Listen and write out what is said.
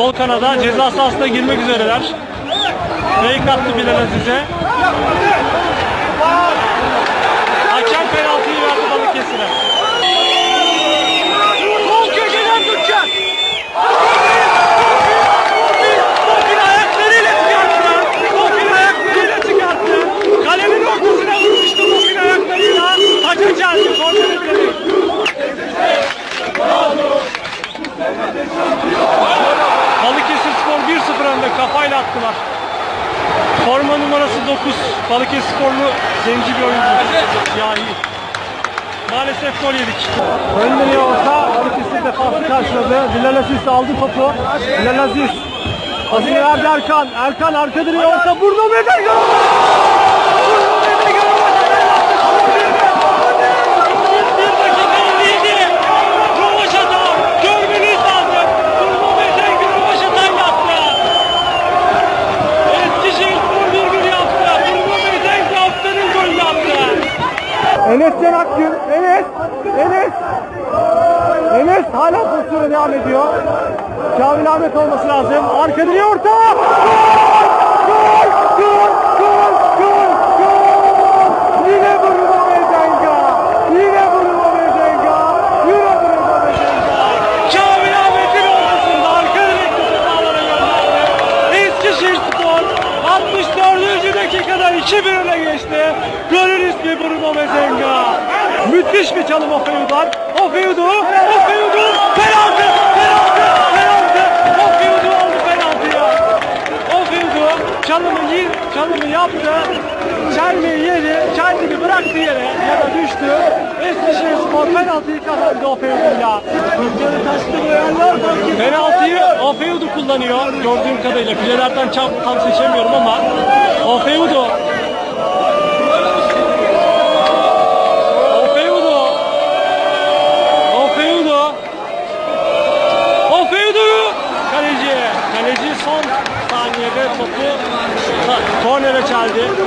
Sol kanada ceza sahasına girmek üzereler. Fake attı Bilal Aziz'e. Önde kafayla attılar. Forma numarası 9. Balıkesir Sporlu zenci bir oyuncu. Siyahi. Maalesef gol yedik. Önleri orta Balıkesir defansı karşıladı. Bilal Aziz aldı topu. Bilal Aziz. Aziz'i verdi Erkan. Erkan arka direğe orta. Bruno Medega! Bruno Medega! Bir dakika 57. Rovaşata. Görmeniz lazım. Bruno Medega Rovaşata'yla attı. Eskişehir Spor 1-1 yaptı. Bruno Medega haftanın golünü attı. Enes Can Akgün. Enes. Enes. Enes hala pozisyona devam ediyor. Kamil Ahmet olması lazım. Arka direğe orta. Gol! Gol! Gol! Gol! Gol! Yine Bruno Mezenga. Yine Bruno Mezenga. Yine Bruno Mezenga. Kamil Ahmet'in ortasında arka direk topu sağlara gönderdi. Eskişehir Spor 64. dakikada 2-1 öne geçti. Bruno Mezenga. Müthiş bir çalım Ofeyu'dan. Ofeyu'du. Ofeyu'du. Penaltı. Penaltı. Penaltı. Ofeyu'du aldı penaltıyı. Ofeyu'du. Çalımı, yi- çalımı yaptı. Çelmeyi yedi. Kendini bıraktı yere ya da düştü. Eskişehir Spor penaltıyı kazandı Ofeyu'duyla. Penaltıyı Ofeyu'du kullanıyor gördüğüm kadarıyla. Filelerden tam, tam seçemiyorum ama. Ofeyu'du. Kornere çeldi.